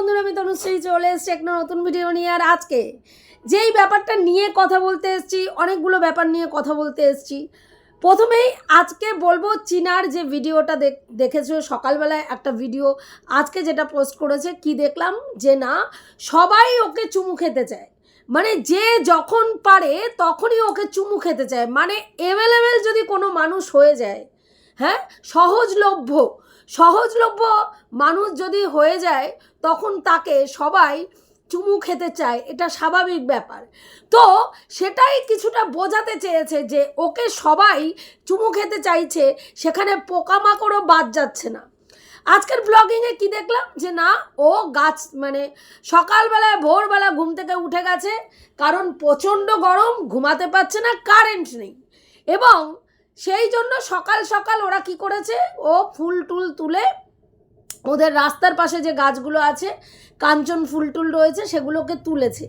বন্ধুরা, আমি তনুশ্রী চলে এসেছি একটা নতুন ভিডিও নিয়ে। আর আজকে যেই ব্যাপারটা নিয়ে কথা বলতে এসেছি, অনেকগুলো ব্যাপার নিয়ে কথা বলতে এসেছি। প্রথমেই আজকে বলব, চীনার যে ভিডিওটা দেখ- দেখেছ সকালবেলায় একটা ভিডিও আজকে যেটা পোস্ট করেছে, কি দেখলাম? যে না, সবাই ওকে চুমু খেতে চায়। মানে যে যখন পারে, তখনই ওকে চুমু খেতে চায়। মানে অ্যাভেলেবেল যদি কোনো মানুষ হয়ে যায় হ্যাঁ সহজলভ্য সহজলভ্য মানুষ যদি হয়ে যায়, তখন তাকে সবাই চুমু খেতে চায়। এটা স্বাভাবিক ব্যাপার। তো সেটাই কিছুটা বোঝাতে চেয়েছে যে ওকে সবাই চুমু খেতে চাইছে, সেখানে পোকামাকড়ও বাদ যাচ্ছে না। আজকের ব্লগিংয়ে কি দেখলাম? যে না, ও গাছ মানে সকালবেলায়, ভোরবেলা ঘুম থেকে উঠে গেছে, কারণ প্রচণ্ড গরম, ঘুমাতে পারছে না কারেন্ট নেই। এবং সেই জন্য সকাল সকাল ওরা কি করেছে? ও ফুল টুল তুলে ওদের রাস্তার পাশে যে গাছগুলো আছে, কাঞ্চন ফুল টুল রয়েছে, সেগুলোকে তুলেছে।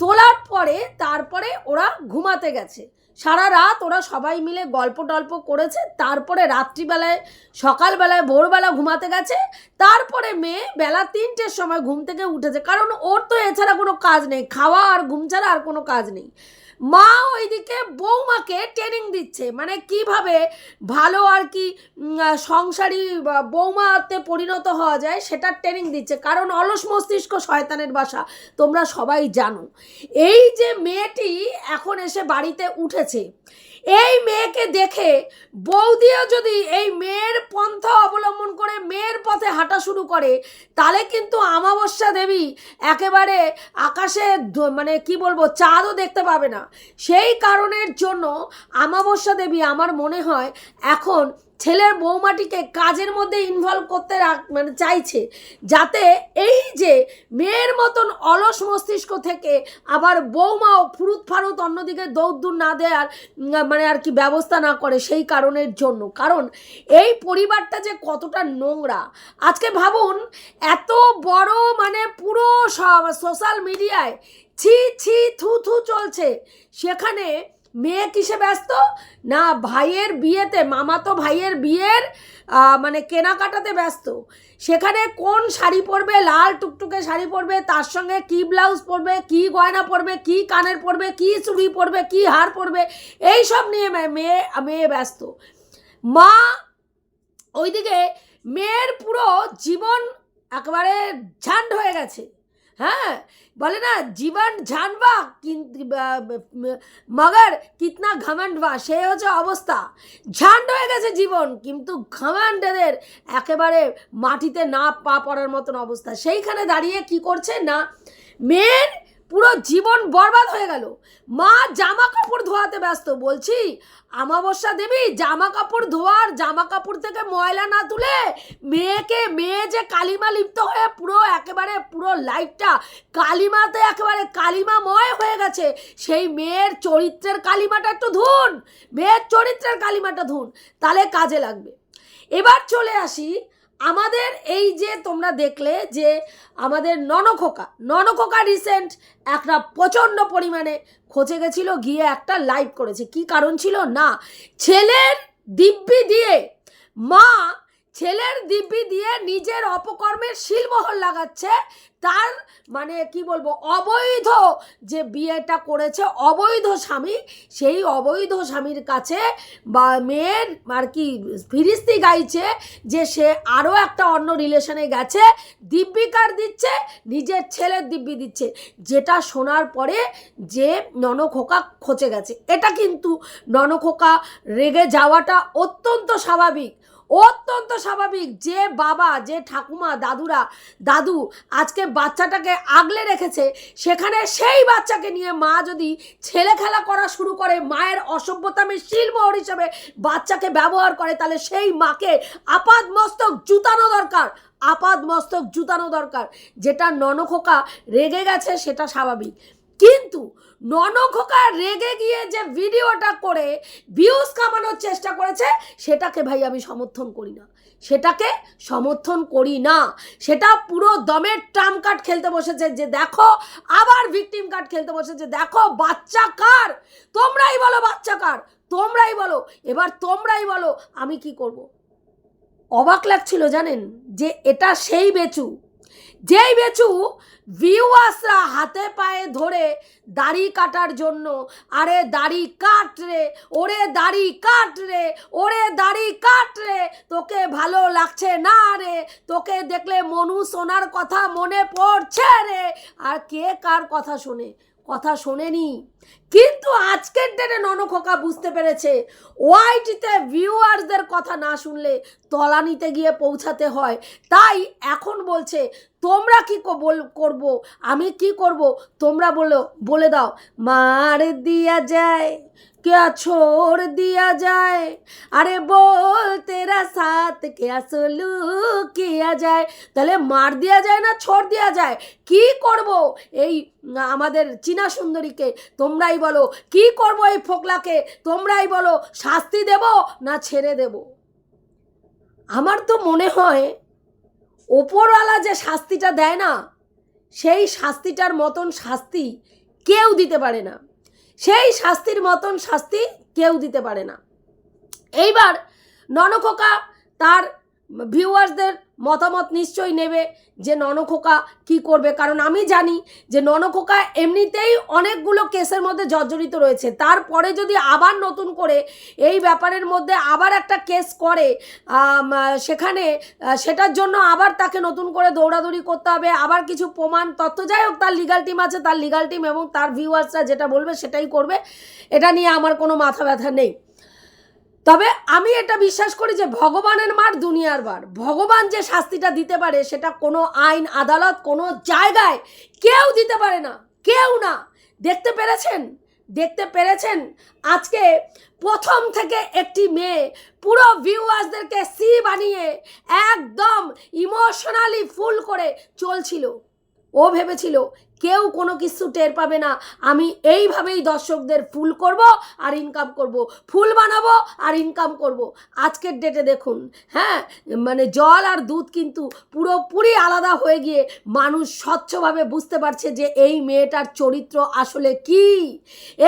তোলার পরে তারপরে ওরা ঘুমাতে গেছে। সারা রাত ওরা সবাই মিলে গল্প টল্প করেছে। তারপরে রাত্রিবেলায়, সকালবেলায়, ভোরবেলা ঘুমাতে গেছে। তারপরে মেয়ে বেলা তিনটের সময় ঘুম থেকে উঠেছে। কারণ ওর তো এছাড়া কোনো কাজ নেই। খাওয়া আর ঘুম ছাড়া আর কোনো কাজ নেই। মা ওইদিকে বৌমাকে ট্রেনিং দিচ্ছে। মানে কীভাবে ভালো আর কি সংসারী বৌমাতে পরিণত হওয়া যায় সেটার ট্রেনিং দিচ্ছে। কারণ অলস মস্তিষ্ক শয়তানের বাসা, তোমরা সবাই জানো। এই যে মেয়েটি এখন এসে বাড়িতে উঠেছে এই মেয়েকে দেখে বৌদিও যদি এই মেয়ের পন্থা অবলম্বন করে মেয়ের পথে হাঁটা শুরু করে, তাহলে কিন্তু আমাবস্যা দেবী একেবারে আকাশে মানে কি বলব, চাঁদও দেখতে পাবে না। সেই কারণের জন্য আমাবস্যা দেবী আমার মনে হয় এখন ছেলের বৌমাটিকে কাজের মধ্যে ইনভলভ করতে রাখ মানে চাইছে, যাতে এই যে মেয়ের মতন অলস মস্তিষ্ক থেকে আবার বৌমাও ফুরুত ফারুত অন্যদিকে দৌড়দূর না দেওয়ার মানে আর কি ব্যবস্থা না করে সেই কারণের জন্য। কারণ এই পরিবারটা যে কতটা নোংরা। আজকে ভাবুন, এত বড় মানে পুরো সোশ্যাল মিডিয়ায় ছি ছি থু থু চলছে। সেখানে মেয়ে কিসে ব্যস্ত? না, ভাইয়ের বিয়েতে, মামাতো ভাইয়ের বিয়ের মানে কেনাকাটাতে ব্যস্ত। সেখানে কোন শাড়ি পরবে? লাল টুকটুকে শাড়ি পরবে, তার সঙ্গে কি ব্লাউজ পরবে, কি গয়না পরবে, কি কানের পরবে, কি চুড়ি পরবে, কি হার পরবে এই সব নিয়ে মেয়ে মেয়ে ব্যস্ত। মা, ওইদিকে মেয়ের পুরো জীবন একেবারে ঝান্ড হয়ে গেছে। হ্যাঁ বলে না, জীবন ঝানবা মগর কিতনা ঘামান্ডবা সে হচ্ছে অবস্থা। ঝান্ড হয়ে গেছে জীবন, কিন্তু ঘমান্ডেদের একেবারে মাটিতে না পা পড়ার মতন অবস্থা। সেইখানে দাঁড়িয়ে কি করছে না মেয়ের পুরো জীবন বরবাদ হয়ে গেল। মা জামা কাপড় ধোয়াতে ব্যস্ত। বলছি, আমাবস্যা দেবী জামা কাপড় ধোয়ার জামা কাপড় থেকে ময়লা না তুলে মেয়েকে মেয়ে যে কালিমা লিপ্ত হয়ে পুরো একেবারে, পুরো লাইফটা কালিমাতে একেবারে কালিমাময় হয়ে গেছে, সেই মেয়ের চরিত্রের কালিমাটা একটু ধুন, মেয়ের চরিত্রের কালিমাটা ধুন, তাহলে কাজে লাগবে। এবার চলে আসি আমাদের এই যে তোমরা দেখলে যে আমাদের ননখোকা ননখোকা রিসেন্ট একটা প্রচণ্ড পরিমাণে খোঁজে গেছিল, গিয়ে একটা লাইভ করেছে। কি কারণ ছিল? না, ছেলের দিব্যি দিয়ে মা ছেলের দিব্যি দিয়ে নিজের অপকর্মের শিলমোহর লাগাচ্ছে। তার মানে কি বলব, অবৈধ যে বিয়েটা করেছে, অবৈধ স্বামী, সেই অবৈধ স্বামীর কাছে বা মেয়ের আর কি ফিরিস্তি গাইছে যে সে আরও একটা অন্য রিলেশনে গেছে দিব্যিকার দিচ্ছে? নিজের ছেলের দিব্যি দিচ্ছে। যেটা শোনার পরে যে ননখোকা খচে গেছে। এটা কিন্তু ননখোকা রেগে যাওয়াটা অত্যন্ত স্বাভাবিক। অত্যন্ত স্বাভাবিক যে বাবা, যে ঠাকুমা, দাদুরা, দাদু আজকে বাচ্চাটাকে আগলে রেখেছে, সেখানে সেই বাচ্চাকে নিয়ে মা যদি ছেলে খেলা করা শুরু করে, মায়ের অসভ্যতামের শিলমোহর হিসেবে বাচ্চাকে ব্যবহার করে, তাহলে সেই মাকে আপাদ মস্তক জুতানো দরকার আপাদ মস্তক জুতানো দরকার। যেটা ননখোকা রেগে গেছে, সেটা স্বাভাবিক। কিন্তু ননখোকা রেগে গিয়ে যে ভিডিওটা করে ভিউজ কামানোর চেষ্টা করেছে, সেটাকে ভাই আমি সমর্থন করি না। সেটাকে সমর্থন করি না। সেটা পুরো দমের ট্রাম কার্ড খেলতে বসেছে যে দেখো, আবার ভিকটিম কার্ড খেলতে বসেছে, দেখো বাচ্চা কার? তোমরাই বলো বাচ্চা কার। তোমরাই বলো। এবার তোমরাই বলো আমি কি করব। অবাক লাগছিল জানেন? যে এটা সেই বেচু। যেই বেচু ভিউয়ার্সরা হাতে পায়ে ধরে দাড়ি কাটার জন্য, আরে দাড়ি কাট রে, ওরে দাড়ি কাট রে, ওরে দাড়ি কাট রে, তোকে ভালো লাগছে না রে, তোকে দেখলে মনু সোনার কথা মনে পড়ছে রে, আর কে কার কথা শোনে? কথা শোনেনি। কিন্তু আজকের ডেটে ননখোকা বুঝতে পেরেছে, ওয়াইটিতে ভিউয়ার্সদের কথা না শুনলে তলানিতে গিয়ে পৌঁছাতে হয়। তাই এখন বলছে, তোমরা কি, বল- করব? আমি কি করব? তোমরা বলো, বলে দাও। মার দিয়া যায়। क्या छोड़ दिया जाए अरे बोल तेरा साथ क्या सुलूक किया যায় তাহলে মার দেওয়া যায় না ছোড় দেওয়া যায় কি করব এই আমাদের চীনা সুন্দরীকে তোমরাই বলো কি করব এই ফোকলাকে তোমরাই বলো শাস্তি দেব না ছেড়ে দেব আমার তো মনে হয় ওপরওয়ালা যে শাস্তিটা দেয় না সেই শাস্তিটার মতন শাস্তি কেউ দিতে পারে না সেই শাস্তির মতন শাস্তি কেউ দিতে পারে না। এইবার ননখোকা তার ভিউয়ার্সদের মতামত নিশ্চয়ই নেবে যে ননখোকা কি করবে। কারণ আমি জানি যে ননখোকা এমনিতেই অনেকগুলো কেসের মধ্যে জর্জরিত রয়েছে। তারপরে যদি আবার নতুন করে এই ব্যাপারের মধ্যে আবার একটা কেস করে সেখানে সেটার জন্য আবার তাকে নতুন করে দৌড়াদৌড়ি করতে হবে, আবার কিছু প্রমাণ তথ্য, যাই হোক, তার লিগাল টিম আছে, তার লিগাল টিম এবং তার ভিউয়ার্সরা যেটা বলবে সেটাই করবে। এটা নিয়ে আমার কোনো মাথা ব্যথা নেই। তবে আমি এটা বিশ্বাস করি যে ভগবানের মার দুনিয়ার বার। ভগবান যে শাস্তিটা দিতে পারে সেটা কোনো আইন, আদালত, কোনো জায়গায় কেউ দিতে পারে না। কেউ না। দেখতে পেরেছেন? দেখতে পেরেছেন? আজকে প্রথম থেকে একটি মেয়ে পুরো ভিউয়ার্সদেরকে সি বানিয়ে একদম ইমোশনালি ফুল করে চলছিল। ও ভেবেছিল কেউ কোনো কিছু টের পাবে না। আমি এইভাবেই দর্শকদের ফুল করব আর ইনকাম করব। ফুল বানাবো আর ইনকাম করব। আজকের ডেটে দেখুন হ্যাঁ? মানে জল আর দুধ কিন্তু পুরোপুরি আলাদা হয়ে গিয়ে মানুষ স্বচ্ছভাবে বুঝতে পারছে যে এই মেয়েটার চরিত্র আসলে কি।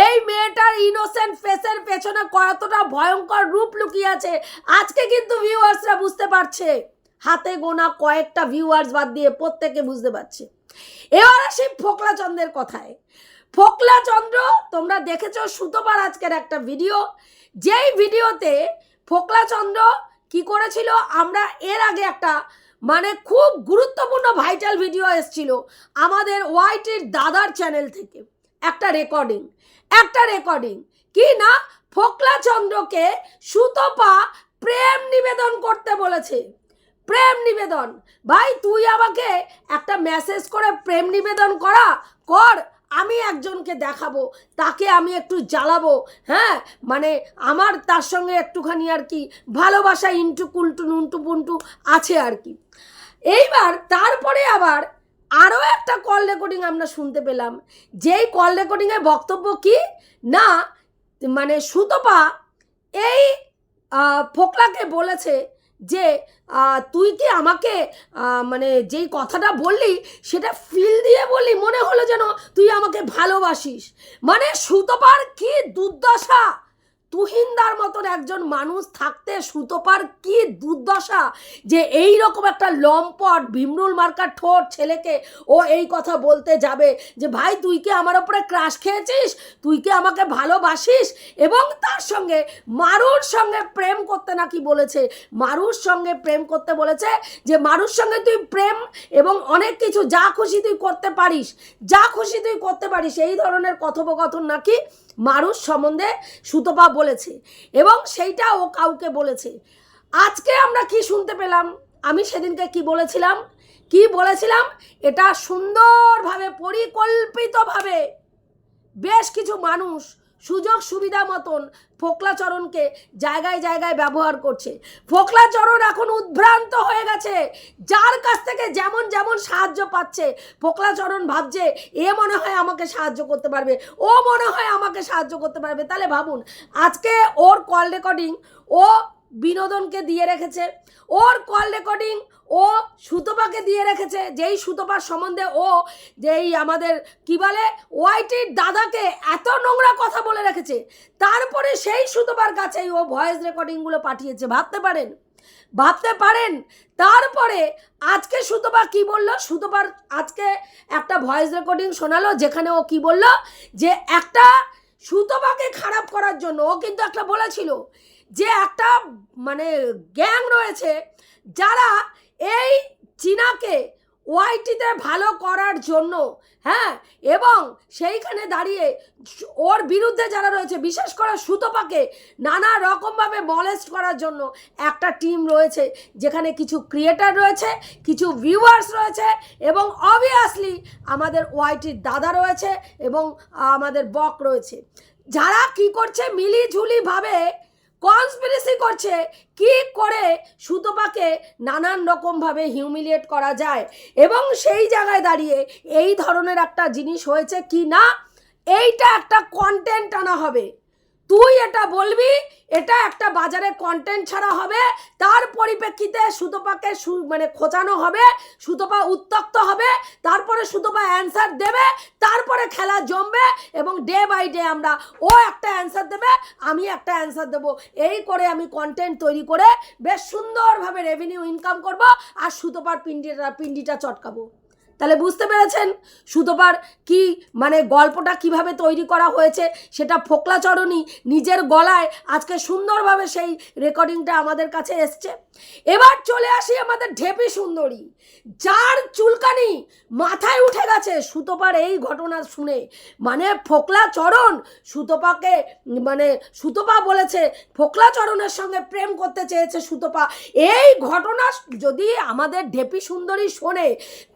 এই মেয়েটার ইনোসেন্ট ফেসের পেছনে কতটা ভয়ঙ্কর রূপ লুকিয়ে আছে। আজকে কিন্তু ভিউয়ার্সরা বুঝতে পারছে। হাতে গোনা কয়েকটা ভিউয়ার্স বাদ দিয়ে প্রত্যেকে বুঝতে পারছে। এবার আসি ফোকলা চন্দ্রের কথায়। ফোকলা চন্দ্র, তোমরা দেখেছ সুতোপার আজকের একটা ভিডিও। যেই ভিডিওতে ফোকলা চন্দ্র কি করেছিল, আমরা এর আগে একটা মানে খুব গুরুত্বপূর্ণ ভাইটাল ভিডিও এসছিল আমাদের ওয়াইটির দাদার চ্যানেল থেকে। একটা রেকর্ডিং একটা রেকর্ডিং কি না? ফোকলা চন্দ্রকে সুতপা প্রেম নিবেদন করতে বলেছে। প্রেম নিবেদন। ভাই, তুই আমাকে একটা মেসেজ করে প্রেম নিবেদন করা, কর, আমি একজনকে দেখাবো, তাকে আমি একটু জ্বালাবো হ্যাঁ? মানে আমার তার সঙ্গে একটুখানি আর কি ভালোবাসা ইন্টু কুলটু নুনটু পুন্টু আছে আর কি। এইবার তারপরে আবার আরও একটা কল রেকর্ডিং আমরা শুনতে পেলাম। যেই কল রেকর্ডিংয়ে বক্তব্য কি? না মানে সুতপা এই ফোকলাকে বলেছে যে তুই কি আমাকে মানে যেই কথাটা বললি সেটা ফিল দিয়ে বললি? মনে হলো যেন তুই আমাকে ভালোবাসিস। মানে সুতপার কি দুর্দশা! তুহিনদার মতন একজন মানুষ থাকতে সুতপার কি দুর্দশা যে এই রকম একটা লম্পট ভীমরুল মার্কার ঠোঁট ছেলেকে ও এই কথা বলতে যাবে যে, ভাই, তুই কি আমার ওপরে ক্রাশ খেয়েছিস? তুই কি আমাকে ভালোবাসিস? এবং তার সঙ্গে মারুর সঙ্গে প্রেম করতে নাকি বলেছে। মারুর সঙ্গে প্রেম করতে বলেছে যে, মারুর সঙ্গে তুই প্রেম এবং অনেক কিছু, যা খুশি তুই করতে পারিস, যা খুশি তুই করতে পারিস। এই ধরনের কথোপকথন নাকি মারুর সম্বন্ধে সুতপা বলেছে এবং সেইটা ও কাউকে বলেছে। আজকে আমরা কি শুনতে পেলাম? আমি সেদিনকে কি বলেছিলাম? কি বলেছিলাম? এটা সুন্দরভাবে, পরিকল্পিতভাবে বেশ কিছু মানুষ সুযোগ সুবিধা মতন ফোকলাচরণকে জায়গায় জায়গায় ব্যবহার করছে। ফোকলাচরণ এখন উদ্ভ্রান্ত হয়ে গেছে। যার কাছ থেকে যেমন যেমন সাহায্য পাচ্ছে ফোকলাচরণ ভাবছে, এ মনে হয় আমাকে সাহায্য করতে পারবে, ও মনে হয় আমাকে সাহায্য করতে পারবে। তাহলে ভাবুন, আজকে ওর কল রেকর্ডিং ও বিনোদনকে দিয়ে রেখেছে, ওর কল রেকর্ডিং ও সুতপাকে দিয়ে রেখেছে, যেই সুতপার সম্বন্ধে ও যেই আমাদের কি বলে, ওয়াইটির দাদাকে এত নোংরা কথা বলে রেখেছে, তারপরে সেই সুতপার কাছেই ও ভয়েস রেকর্ডিংগুলো পাঠিয়েছে, ভাবতে পারেন ভাবতে পারেন, তারপরে আজকে সুতপা কি বলল, সুতপার আজকে একটা ভয়েস রেকর্ডিং শোনালো, যেখানে ও কি বলল, যে একটা সুতপাকে খারাপ করার জন্য ও কিন্তু একটা বলেছিল যে একটা মানে গ্যাং রয়েছে, যারা এই চীনাকে ওয়াইটিতে ভালো করার জন্য হ্যাঁ এবং সেইখানে দাঁড়িয়ে ওর বিরুদ্ধে যারা রয়েছে, বিশেষ করে সুতপাকে নানা রকমভাবে মলেস্ট করার জন্য একটা টিম রয়েছে, যেখানে কিছু ক্রিয়েটার রয়েছে, কিছু ভিউয়ার্স রয়েছে, এবং অবভিয়াসলি আমাদের ওয়াইটির দাদা রয়েছে, এবং আমাদের বক রয়েছে। যারা কি করছে, মিলিঝুলিভাবে কনস্পিরেসি করছে, কি করে সুতপাকে নানান রকমভাবে হিউমিলিয়েট করা যায়? এবং সেই জায়গায় দাঁড়িয়ে এই ধরনের একটা জিনিস হয়েছে কি না? এইটা একটা কন্টেন্ট আনা হবে। তুই এটা বলবি, এটা একটা বাজারে কন্টেন্ট ছাড়া হবে, তার পরিপ্রেক্ষিতে সুতপাকে মানে খোঁচানো হবে, সুতপা উত্তক্ত হবে, তারপরে সুতপা অ্যান্সার দেবে, তারপরে খেলা জমবে, এবং ডে বাই ডে আমরা ও একটা অ্যান্সার দেবে, আমি একটা অ্যান্সার দেবো। এই করে আমি কন্টেন্ট তৈরি করে বেশ সুন্দরভাবে রেভিনিউ ইনকাম করব, আর সুতপার পিন্ডিটা পিন্ডিটা চটকাবো। তাহলে বুঝতে পেরেছেন? সুতোপার কি মানে গল্পটা কীভাবে তৈরি করা হয়েছে সেটা ফোকলাচরণী নিজের গলায় আজকে সুন্দরভাবে সেই রেকর্ডিংটা আমাদের কাছে এসছে। এবার চলে আসি আমাদের ঢেপি সুন্দরী। যার চুলকানি মাথায় উঠে গেছে সুতোপার এই ঘটনা শুনে। মানে ফোকলাচরণ সুতোপাকে মানে সুতোপা বলেছে ফোকলাচরণের সঙ্গে প্রেম করতে চেয়েছে সুতোপা। এই ঘটনা যদি আমাদের ঢেপি সুন্দরী শোনে,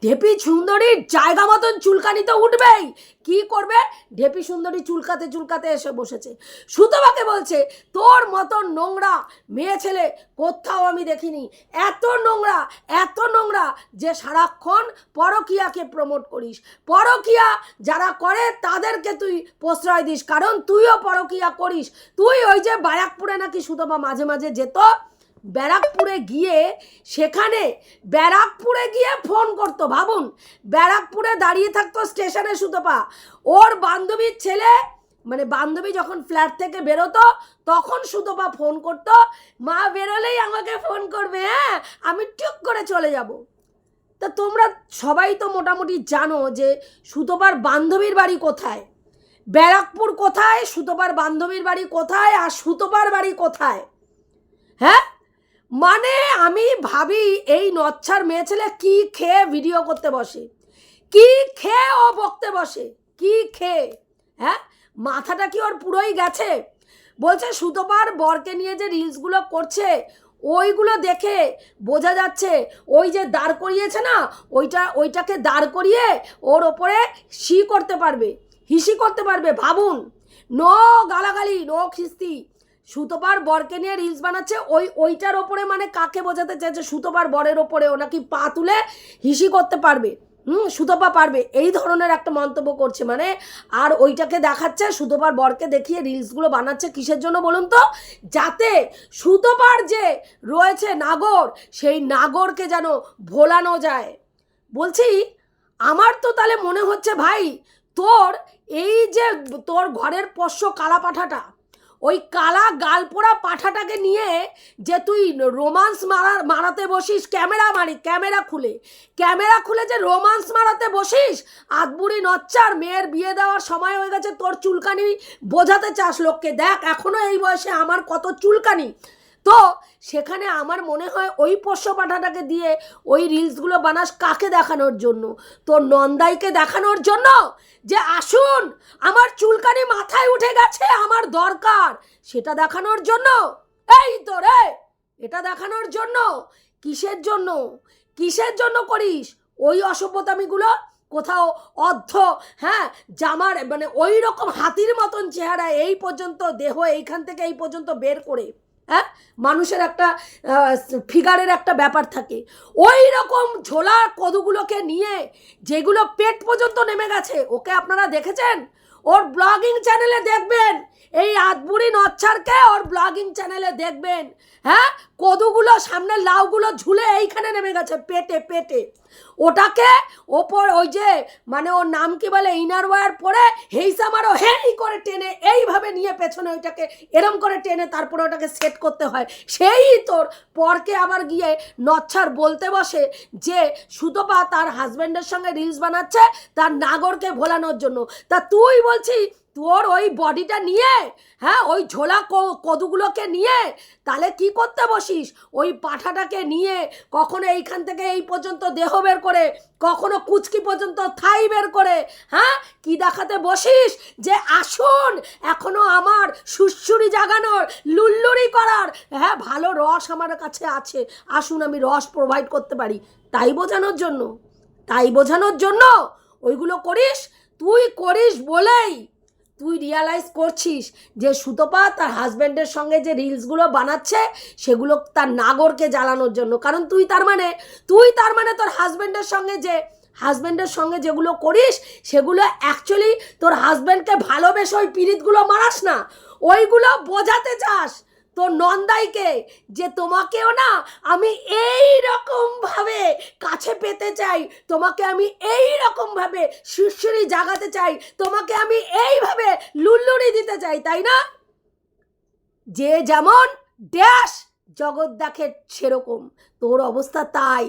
ঢেপি সুন্দরীর জায়গা মতন চুলকানি তো উঠবেই। কি করবে? ঢেপি সুন্দরী চুলকাতে চুলকাতে এসে বসেছে। সুতোবাকে বলছে, তোর মতন নোংরা মেয়ে ছেলে কোথাও আমি দেখিনি। এত নোংরা এত নোংরা যে সারাক্ষণ পরকিয়াকে প্রমোট করিস। পরকিয়া যারা করে, তাদেরকে তুই প্রশ্রয় দিস। কারণ তুইও পরকিয়া করিস। তুই ওই যে বারাকপুরে নাকি সুতপা মাঝে মাঝে যেত ব্যারাকপুরে গিয়ে সেখানে ব্যারাকপুরে গিয়ে ফোন করতো, ভাবুন। ব্যারাকপুরে দাঁড়িয়ে থাকতো স্টেশনে সুতপা। ওর বান্ধবীর ছেলে মানে বান্ধবী যখন ফ্ল্যাট থেকে বেরোতো, তখন সুতপা ফোন করতো, মা, বেরোলেই আমাকে ফোন করবে হ্যাঁ? আমি টুক করে চলে যাব। তা তোমরা সবাই তো মোটামুটি জানো যে সুতপার বান্ধবীর বাড়ি কোথায়? ব্যারাকপুর কোথায়? সুতপার বান্ধবীর বাড়ি কোথায়? আর সুতপার বাড়ি কোথায়? হ্যাঁ? মানে আমি ভাবি এই নচ্ছার মেয়ে ছেলে কি খেয়ে ভিডিও করতে বসে? কি খেয়ে ও বকতে বসে? কি খেয়ে? হ্যাঁ? মাথাটা কি ওর পুরোই গেছে? বলছে, সুতোপার বরকে নিয়ে যে রিলসগুলো করছে, ওইগুলো দেখে বোঝা যাচ্ছে ওই যে দাঁড় করিয়েছে না, ওইটা, ওইটাকে দাঁড় করিয়ে ওর ওপরে সি করতে পারবে। হিসি করতে পারবে, ভাবুন। নো গালাগালি, নো খিস্তি। সুতোপার বরকে নিয়ে রিলস বানাচ্ছে। ওই ওইটার ওপরে মানে কাকে বোঝাতে চাইছে? সুতোপার বরের ওপরে। ও নাকি পা তুলে হিসি করতে পারবে। হুম, সুতোপা পারবে। এই ধরনের একটা মন্তব্য করছে। মানে আর ওইটাকে দেখাচ্ছে, সুতোপার বরকে দেখিয়ে রিলসগুলো বানাচ্ছে। কিসের জন্য বলুন তো? যাতে সুতোপার যে রয়েছে নাগর, সেই নাগরকে যেন ভোলানো যায়। বলছি, আমার তো তাহলে মনে হচ্ছে ভাই, তোর এই যে তোর ঘরের পোষ্য কালা পাঠাটা ওই কালা গালপোড়া পাঠাটাকে নিয়ে যে তুই রোমান্স মারা মারাতে বসিস, ক্যামেরা মারি, ক্যামেরা খুলে। ক্যামেরা খুলে যে রোমান্স মারাতে বসিস? আদবুড়ি নচ্চার, মেয়ের বিয়ে দেওয়ার সময় হয়ে গেছে, তোর চুলকানি বোঝাতে চাস লোককে। দেখ এখনও এই বয়সে আমার কত চুলকানি। তো সেখানে আমার মনে হয় ওই পোষ্য পাঠাটাকে দিয়ে ওই রিলসগুলো বানাস কাকে দেখানোর জন্য? তোর নন্দাইকে দেখানোর জন্য? যে আসুন, আমার চুলকানি মাথায় উঠে গেছে, আমার দরকার। সেটা দেখানোর জন্য? এই তো রে! এটা দেখানোর জন্য? কিসের জন্য? কিসের জন্য করিস? ওই অসভ্যতামিগুলো কোথাও অর্ধ হ্যাঁ জামার মানে ওই রকম হাতির মতন চেহারা এই পর্যন্ত দেহ এইখান থেকে এই পর্যন্ত বের করে হ্যাঁ? মানুষের একটা ফিগারের একটা ব্যাপার থাকে। ওই রকম ঝোলা কদুগুলোকে নিয়ে যেগুলো পেট পর্যন্ত নেমে গেছে, ওকে আপনারা দেখেছেন? ওর ব্লগিং চ্যানেলে দেখবেন। এই আদবুড়ি নচ্ছারকে ওর ব্লগিং চ্যানেলে দেখবেন। হ্যাঁ? কদুগুলো সামনে লাউগুলো ঝুলে এইখানে নেমে গেছে, পেটে পেটে। ওটাকে ওপর ওই যে মানে ওর নাম কি বলে ইনার ওয়ার পরে হেইসা মারো হেই করে টেনে এইভাবে নিয়ে পেছনে ওইটাকে এরম করে টেনে তারপরে ওটাকে সেট করতে হয়। সেই তোর পরকে আবার গিয়ে নচ্ছার বলতে বসে যে সুতপা তার হাজব্যান্ডের সঙ্গে রিলস বানাচ্ছে, তার নাগরকে ভোলানোর জন্য। তা তুই বলছি তোর ওই বডিটা নিয়ে হ্যাঁ ওই ঝোলা কদুগুলোকে নিয়ে, তাহলে কি করতে বসিস? ওই পাঠাটাকে নিয়ে, কখনো এইখান থেকে এই পর্যন্ত দেহ বের করে, কখনো কুচকি পর্যন্ত থাই বের করে হ্যাঁ কি দেখাতে বসিস? যে আসুন, এখনও আমার সুশ্রুরি জাগানোর লুল্লুরি করার হ্যাঁ ভালো রস আমার কাছে আছে, আসুন আমি রস প্রোভাইড করতে পারি। তাই বোঝানোর জন্য, তাই বোঝানোর জন্য, ওইগুলো করিস, তুই করিস বলেই তুই রিয়ালাইজ করছিস যে সুতপা তার হাজব্যান্ডের সঙ্গে যে রিলসগুলো বানাচ্ছে, সেগুলো তার নাগরকে জ্বালানোর জন্য। কারণ তুই তার মানে তুই তার মানে তোর হাজব্যান্ডের সঙ্গে যে হাজব্যান্ডের সঙ্গে যেগুলো করিস, সেগুলো অ্যাকচুয়ালি তোর হাজব্যান্ডকে ভালোবেসে ওই পিরিতগুলো মারাস না। ওইগুলো বোঝাতে চাস। তোর নন্দাইকে যে তোমাকেও না আমি এই রকম ভাবে কাছে পেতে চাই, তোমাকে আমি এই রকম ভাবে শিরশিরি জাগাতে চাই, তোমাকে আমি এইভাবে লুল্লুরি দিতে চাই, তাই না? যে যেমন ড্যাশ জগৎ দেখে সেরকম, তোর অবস্থা তাই।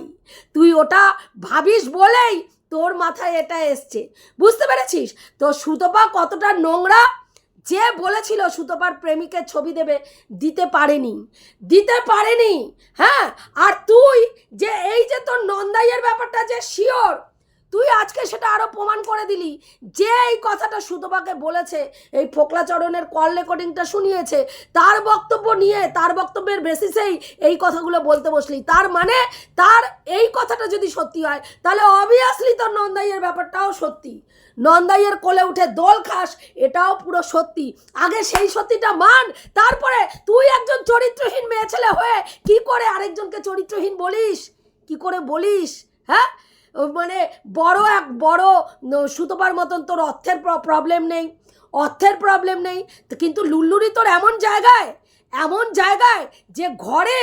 তুই ওটা ভাবিস বলেই তোর মাথায় এটা এসছে। বুঝতে পেরেছিস? তো সুতপা কতটা নোংরা যে বলেছিল সুতপার প্রেমিকের ছবি দেবে, দিতে পারেনি। দিতে পারেনি হ্যাঁ? আর তুই যে এই যে তোর নন্দাইয়ের ব্যাপারটা যে শিওর তুই আজকে সেটা আরও প্রমাণ করে দিলি। যে এই কথাটা সুতপাকে বলেছে, এই ফোকলাচরণের কল রেকর্ডিংটা শুনিয়েছে, তার বক্তব্য নিয়ে, তার বক্তব্যের বেসিসেই এই কথাগুলো বলতে বসলি। তার মানে তার এই কথাটা যদি সত্যি হয়, তাহলে অবভিয়াসলি তোর নন্দাইয়ের ব্যাপারটাও সত্যি। নন্দাইয়ের কোলে উঠে দোল খাস, এটাও পুরো সত্যি। আগে সেই সত্যিটা মান, তারপরে তুই একজন চরিত্রহীন মেয়ে ছেলে হয়ে কি করে আরেকজনকে চরিত্রহীন বলিস? কি করে বলিস? হ্যাঁ? মানে বড় এক বড় সুতোপার মতন তোর অর্থের প্রবলেম নেই। অর্থের প্রবলেম নেই। কিন্তু লুল্লুরি তোর এমন জায়গায় এমন জায়গায় যে ঘরে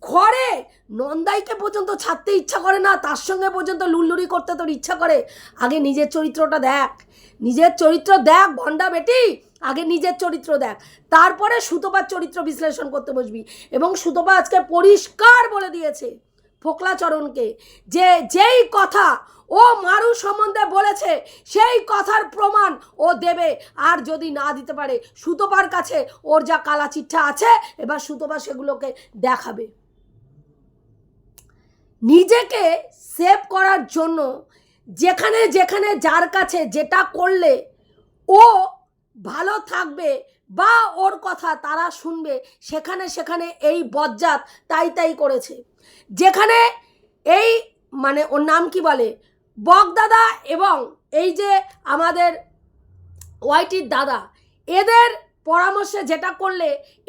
ঘরে! নন্দাইকে পর্যন্ত ছাড়তে ইচ্ছা করে না, তার সঙ্গে পর্যন্ত লুল্লুরি করতে তোর ইচ্ছা করে। আগে নিজের চরিত্রটা দেখ। নিজের চরিত্র দেখ, ভণ্ডা বেটি! আগে নিজের চরিত্র দেখ। তারপরে সুতোপার চরিত্র বিশ্লেষণ করতে বসবি। এবং সুতোপা আজকে পরিষ্কার বলে দিয়েছে ফোকলাচরণকে যে যেই কথা ও মারু সম্বন্ধে বলেছে, সেই কথার প্রমাণ ও দেবে। আর যদি না দিতে পারে, সুতোপার কাছে ওর যা কালা চিঠা আছে, এবার সুতোপা সেগুলোকে দেখাবে। নিজেকে সেভ করার জন্য যেখানে যেখানে যার কাছে যেটা করলে ও ভালো থাকবে বা ওর কথা তারা শুনবে, সেখানে সেখানে এই বজ্জাত তাই তাই করেছে। যেখানে এই মানে ওর নাম কি বলে? বকদাদা এবং এই যে আমাদের ওয়াইটির দাদা, এদের পরামর্শে যেটা করলে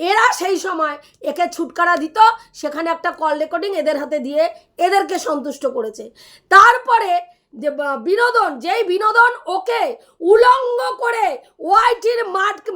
এরা সেই সময় একে ছুটকারা দিত, সেখানে একটা কল রেকর্ডিং এদের হাতে দিয়ে এদেরকে সন্তুষ্ট করেছে। তারপরে যে বিনোদন, যেই বিনোদন ওকে উলঙ্গ করে ওয়াইটির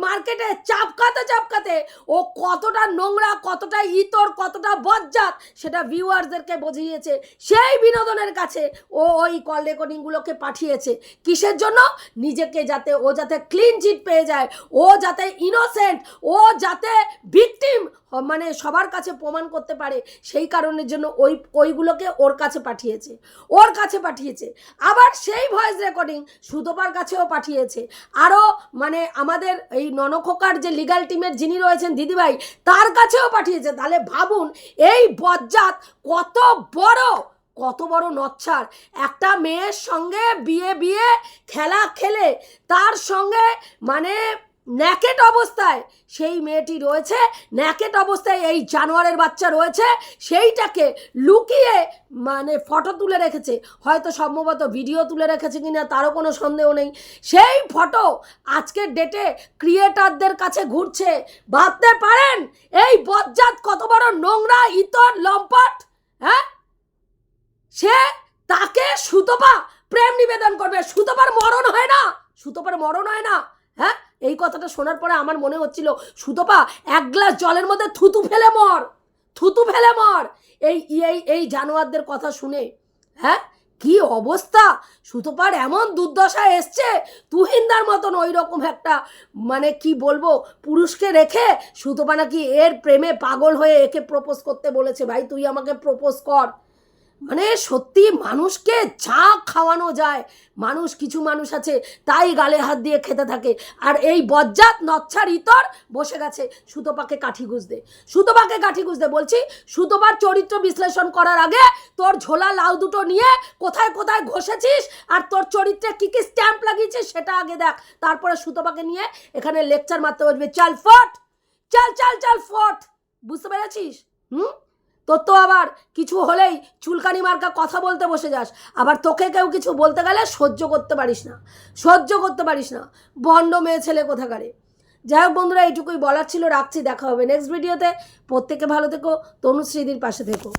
মার্কেটে চাপকাতে চাপকাতে ও কতটা নোংরা, কতটা ইতর, কতটা বজ্জাত সেটা ভিউয়ার্সদেরকে বুঝিয়েছে। সেই বিনোদনের কাছে ও ওই কল রেকর্ডিংগুলোকে পাঠিয়েছে। কিসের জন্য? নিজেকে যাতে, ও যাতে ক্লিন চিট পেয়ে যায়, ও যাতে ইনোসেন্ট ও যাতে ভিকটিম মানে সবার কাছে প্রমাণ করতে পারে সেই কারণের জন্য ওই ওইগুলোকে ওর কাছে পাঠিয়েছে। ওর কাছে পাঠিয়েছে। আবার সেই ভয়েস রেকর্ডিং সুতোপার কাছেও পাঠিয়েছে। আরও মানে আমাদের এই ননখোকার যে লিগাল টিমের যিনি রয়েছেন দিদিভাই, তার কাছেও পাঠিয়েছে। তাহলে ভাবুন, এই বজ্জাত কত বড় কত বড় নচ্ছার। একটা মেয়ের সঙ্গে বিয়ে বিয়ে খেলা খেলে, তার সঙ্গে মানে ন্যাকেট অবস্থায় সেই মেয়েটি রয়েছে, ন্যাকেট অবস্থায় এই জানোয়ারের বাচ্চা রয়েছে, সেইটাকে লুকিয়ে মানে ফটো তুলে রেখেছে। হয়তো সম্ভবত ভিডিও তুলে রেখেছে কিনা তারও কোনো সন্দেহ নেই। সেই ফটো আজকের ডেটে ক্রিয়েটারদের কাছে ঘুরছে। ভাবতে পারেন, এই বজ্জাত কত বড় নোংরা ইতর লম্পট হ্যাঁ? সে তাকে সুতপা প্রেম নিবেদন করবে। সুতপার মরণ হয় না, সুতপার মরণ হয় না হ্যাঁ? এই কথাটা শোনার পরে আমার মনে হচ্ছিল, সুতপা, এক গ্লাস জলের মধ্যে থুতু ফেলে মর, থুতু ফেলে মর। এই এই এই জানোয়ারদের কথা শুনে হ্যাঁ? কি অবস্থা? সুতোপার এমন দুর্দশা এসছে, তুহিনদার মতন ওই রকম একটা মানে কি বলব, পুরুষকে রেখে সুতোপা নাকি এর প্রেমে পাগল হয়ে একে প্রপোজ করতে বলেছে। ভাই, তুই আমাকে প্রপোজ কর। মানে সত্যি মানুষকে যা খাওয়ানো যায়, মানুষ কিছু মানুষ আছে, তাই গালে হাত দিয়ে খেতে থাকে। আর এই বজ্জাত নচ্ছার ইতর বসে গেছে সুতোপাকে কাঠি গুঁজতে। সুতোপাকে কাঠি গুঁজতে বলছি, সুতোপার চরিত্র বিশ্লেষণ করার আগে তোর ঝোলা লাউ দুটো নিয়ে কোথায় কোথায় ঘষেছিস আর তোর চরিত্রে কী কী স্ট্যাম্প লাগিয়েছিস সেটা আগে দেখ। তারপরে সুতোপাকে নিয়ে এখানে লেকচার মারতে বলবে চাল ফট, চাল চাল চাল, ফট। বুঝতে পেরেছিস? হুম? তোর তো আবার কিছু হলেই চুলকানি মার্কা কথা বলতে বসে যাস। আবার তোকে কেউ কিছু বলতে গেলে সহ্য করতে পারিস না। সহ্য করতে পারিস না। বন্ড মেয়ে ছেলে কোথাকারে। যাই হোক বন্ধুরা, এইটুকুই বলার ছিল। রাখছি, দেখা হবে নেক্সট ভিডিওতে প্রত্যেকে ভালো থেকো। তনুশ্রীদির পাশে থেকো।